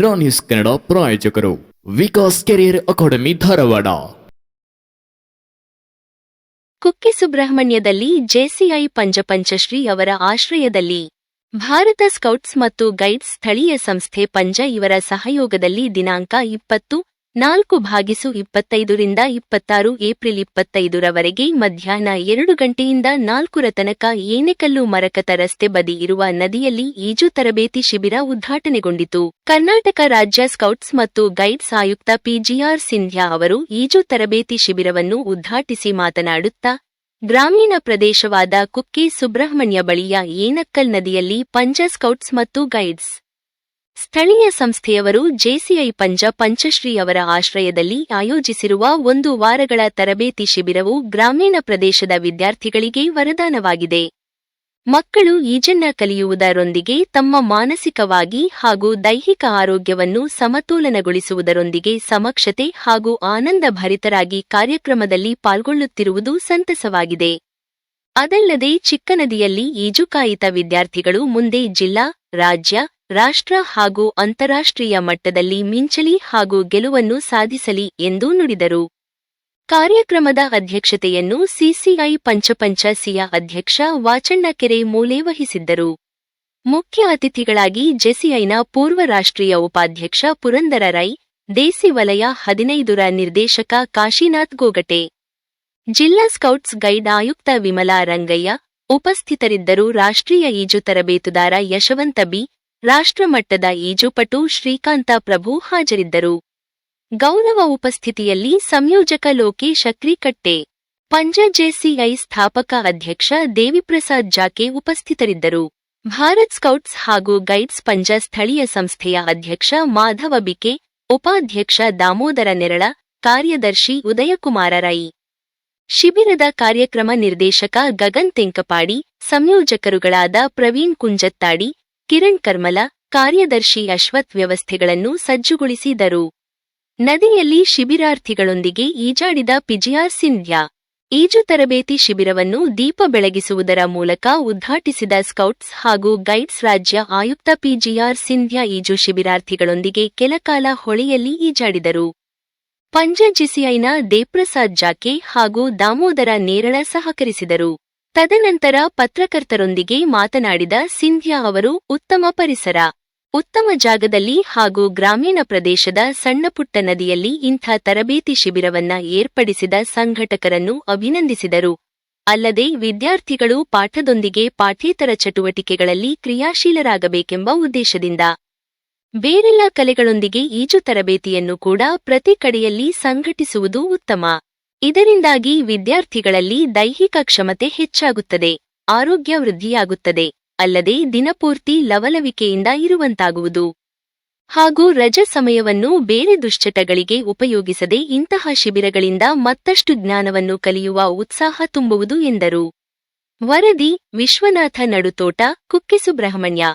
ರಾ ಕನ್ನಡ ಪ್ರಾಯೋಜಕರು Vikas career academy Dharwad. Kukke ಸುಬ್ರಹ್ಮಣ್ಯದಲ್ಲಿ JCI ಪಂಜಪಂಚಶ್ರೀ ಅವರ ಆಶ್ರಯದಲ್ಲಿ. ಭಾರತ ಸ್ಕೌಟ್ಸ್ ಮತ್ತು ಗೈಡ್ಸ್ ಸ್ಥಳೀಯ ಸಂಸ್ಥೆ ಪಂಜ ಇವರ ಸಹಯೋಗದಲ್ಲಿ ದಿನಾಂಕ ಇಪ್ಪತ್ತು ನಾಲ್ಕು ಭಾಗಿಸು ಇಪ್ಪತ್ತೈದರಿಂದ ಇಪ್ಪತ್ತಾರು ಏಪ್ರಿಲ್ ಇಪ್ಪತ್ತೈದರವರೆಗೆ ಮಧ್ಯಾಹ್ನ ಎರಡು ಗಂಟೆಯಿಂದ ನಾಲ್ಕರ ತನಕ ಏನೆಕಲ್ಲು ಮರಕತ ರಸ್ತೆ ಬದಿ ಇರುವ ನದಿಯಲ್ಲಿ ಈಜು ತರಬೇತಿ ಶಿಬಿರ ಉದ್ಘಾಟನೆಗೊಂಡಿತು. ಕರ್ನಾಟಕ ರಾಜ್ಯ ಸ್ಕೌಟ್ಸ್ ಮತ್ತು ಗೈಡ್ಸ್ ಆಯುಕ್ತ ಪಿಜಿಆರ್ ಸಿಂಧ್ಯಾ ಅವರು ಈಜು ತರಬೇತಿ ಶಿಬಿರವನ್ನು ಉದ್ಘಾಟಿಸಿ ಮಾತನಾಡುತ್ತಾ, ಗ್ರಾಮೀಣ ಪ್ರದೇಶವಾದ ಕುಕ್ಕಿ ಸುಬ್ರಹ್ಮಣ್ಯ ಬಳಿಯ ಏನಕ್ಕಲ್ ನದಿಯಲ್ಲಿ ಪಂಜ ಸ್ಕೌಟ್ಸ್ ಮತ್ತು ಗೈಡ್ಸ್ ಸ್ಥಳೀಯ ಸಂಸ್ಥೆಯವರು ಜೆಸಿಐ ಪಂಜ ಪಂಚಶ್ರೀ ಅವರ ಆಶ್ರಯದಲ್ಲಿ ಆಯೋಜಿಸಿರುವ ಒಂದು ವಾರಗಳ ತರಬೇತಿ ಶಿಬಿರವು ಗ್ರಾಮೀಣ ಪ್ರದೇಶದ ವಿದ್ಯಾರ್ಥಿಗಳಿಗೆ ವರದಾನವಾಗಿದೆ. ಮಕ್ಕಳು ಈಜನ್ನ ಕಲಿಯುವುದರೊಂದಿಗೆ ತಮ್ಮ ಮಾನಸಿಕವಾಗಿ ಹಾಗೂ ದೈಹಿಕ ಆರೋಗ್ಯವನ್ನು ಸಮತೋಲನಗೊಳಿಸುವುದರೊಂದಿಗೆ ಸಮಕ್ಷತೆ ಹಾಗೂ ಆನಂದಭರಿತರಾಗಿ ಕಾರ್ಯಕ್ರಮದಲ್ಲಿ ಪಾಲ್ಗೊಳ್ಳುತ್ತಿರುವುದು ಸಂತಸವಾಗಿದೆ. ಅದಲ್ಲದೆ ಚಿಕ್ಕನದಿಯಲ್ಲಿ ಈಜುಕಾಯಿತ ವಿದ್ಯಾರ್ಥಿಗಳು ಮುಂದೆ ಜಿಲ್ಲಾ, ರಾಜ್ಯ ರಾಷ್ಟ್ರ ಹಾಗೂ ಅಂತಾರಾಷ್ಟ್ರೀಯ ಮಟ್ಟದಲ್ಲಿ ಮಿಂಚಲಿ ಹಾಗೂ ಗೆಲುವನ್ನು ಸಾಧಿಸಲಿ ಎಂದು ನುಡಿದರು. ಕಾರ್ಯಕ್ರಮದ ಅಧ್ಯಕ್ಷತೆಯನ್ನು ಸಿಸಿಐ ಪಂಚಪಂಚ ಸಿಯ ಅಧ್ಯಕ್ಷ ವಾಚಣ್ಣಕೆರೆ ಮೂಲೆ ವಹಿಸಿದ್ದರು. ಮುಖ್ಯ ಅತಿಥಿಗಳಾಗಿ ಜೆಸಿಐನ ಪೂರ್ವ ರಾಷ್ಟ್ರೀಯ ಉಪಾಧ್ಯಕ್ಷ ಪುರಂದರ ರೈ, ದೇಸಿ ವಲಯ ಹದಿನೈದುರ ನಿರ್ದೇಶಕ ಕಾಶಿನಾಥ್ ಗೋಗಟೆ, ಜಿಲ್ಲಾ ಸ್ಕೌಟ್ಸ್ ಗೈಡ್ ಆಯುಕ್ತ ವಿಮಲಾ ರಂಗಯ್ಯ, ಉಪಸ್ಥಿತರಿದ್ದರು ರಾಷ್ಟ್ರೀಯ ಈಜು ತರಬೇತುದಾರ ಯಶವಂತ ಬಿ ರಾಷ್ಟ್ರಮಟ್ಟದ ಈಜುಪಟು ಶ್ರೀಕಾಂತ ಪ್ರಭು ಹಾಜರಿದ್ದರು. ಗೌರವ ಉಪಸ್ಥಿತಿಯಲ್ಲಿ ಸಂಯೋಜಕ ಲೋಕೇಶ್ ಶಕ್ರಿಕಟ್ಟೆ ಪಂಜ ಜೆಸಿಐ ಸ್ಥಾಪಕ ಅಧ್ಯಕ್ಷ ದೇವಿಪ್ರಸಾದ್ ಜಾಕೆ ಉಪಸ್ಥಿತರಿದ್ದರು. ಭಾರತ್ ಸ್ಕೌಟ್ಸ್ ಹಾಗೂ ಗೈಡ್ಸ್ ಪಂಜ ಸ್ಥಳೀಯ ಸಂಸ್ಥೆಯ ಅಧ್ಯಕ್ಷ ಮಾಧವ ಬಿಕೆ, ಉಪಾಧ್ಯಕ್ಷ ದಾಮೋದರ ನೆರಳ, ಕಾರ್ಯದರ್ಶಿ ಉದಯಕುಮಾರ ರೈ. ಶಿಬಿರದ ಕಾರ್ಯಕ್ರಮ ನಿರ್ದೇಶಕ ಗಗನ್ ತೆಂಕಪಾಡಿ, ಸಂಯೋಜಕರುಗಳಾದ ಪ್ರವೀಣ್ ಕುಂಜತ್ತಾಡಿ ಕಿರಣ್ ಕರ್ಮಲ, ಕಾರ್ಯದರ್ಶಿ ಅಶ್ವಥ್ ವ್ಯವಸ್ಥೆಗಳನ್ನು ಸಜ್ಜುಗೊಳಿಸಿದರು. ನದಿಯಲ್ಲಿ ಶಿಬಿರಾರ್ಥಿಗಳೊಂದಿಗೆ ಈಜಾಡಿದ ಪಿಜಿಆರ್ ಸಿಂಧ್ಯಾ. ಈಜು ತರಬೇತಿ ಶಿಬಿರವನ್ನು ದೀಪ ಬೆಳಗಿಸುವುದರ ಮೂಲಕ ಉದ್ಘಾಟಿಸಿದ ಸ್ಕೌಟ್ಸ್ ಹಾಗೂ ಗೈಡ್ಸ್ ರಾಜ್ಯ ಆಯುಕ್ತ ಪಿಜಿಆರ್ ಸಿಂಧ್ಯಾ ಈಜು ಶಿಬಿರಾರ್ಥಿಗಳೊಂದಿಗೆ ಕೆಲಕಾಲ ಹೊಳೆಯಲ್ಲಿ ಈಜಾಡಿದರು. ಪಂಜಜಿಸಿಐನ ದೇಪ್ರಸಾದ್ ಜಾಕೆ ಹಾಗೂ ದಾಮೋದರ ನೇರಳ ಸಹಕರಿಸಿದರು. ತದನಂತರ ಪತ್ರಕರ್ತರೊಂದಿಗೆ ಮಾತನಾಡಿದ ಸಿಂಧ್ಯಾ ಅವರು, ಉತ್ತಮ ಪರಿಸರ. ಉತ್ತಮ ಜಾಗದಲ್ಲಿ ಹಾಗೂ ಗ್ರಾಮೀಣ ಪ್ರದೇಶದ ಸಣ್ಣಪುಟ್ಟ ನದಿಯಲ್ಲಿ ಇಂಥ ತರಬೇತಿ ಶಿಬಿರವನ್ನ ಏರ್ಪಡಿಸಿದ ಸಂಘಟಕರನ್ನು ಅಭಿನಂದಿಸಿದರು. ಅಲ್ಲದೆ ವಿದ್ಯಾರ್ಥಿಗಳು ಪಾಠದೊಂದಿಗೆ ಪಾಠೇತರ ಚಟುವಟಿಕೆಗಳಲ್ಲಿ ಕ್ರಿಯಾಶೀಲರಾಗಬೇಕೆಂಬ ಉದ್ದೇಶದಿಂದ. ಬೇರೆಲ್ಲ ಕಲೆಗಳೊಂದಿಗೆ ಈಜು ತರಬೇತಿಯನ್ನು ಕೂಡ ಪ್ರತಿ ಕಡೆಯಲ್ಲಿ ಸಂಘಟಿಸುವುದು ಉತ್ತಮ. ಇದರಿಂದಾಗಿ ವಿದ್ಯಾರ್ಥಿಗಳಲ್ಲಿ ದೈಹಿಕ ಕ್ಷಮತೆ ಹೆಚ್ಚಾಗುತ್ತದೆ, ಆರೋಗ್ಯ ವೃದ್ಧಿಯಾಗುತ್ತದೆ, ಅಲ್ಲದೆ ದಿನಪೂರ್ತಿ ಲವಲವಿಕೆಯಿಂದ ಇರುವಂತಾಗುವುದು. ಹಾಗೂ ರಜ ಸಮಯವನ್ನು ಬೇರೆ ದುಶ್ಚಟಗಳಿಗೆ ಉಪಯೋಗಿಸದೆ ಇಂತಹ ಶಿಬಿರಗಳಿಂದ ಮತ್ತಷ್ಟು ಜ್ಞಾನವನ್ನು ಕಲಿಯುವ ಉತ್ಸಾಹ ತುಂಬುವುದು ಎಂದರು. ವರದಿ, ವಿಶ್ವನಾಥ ನಡುತೋಟ ಕುಕ್ಕೆ ಸುಬ್ರಹ್ಮಣ್ಯ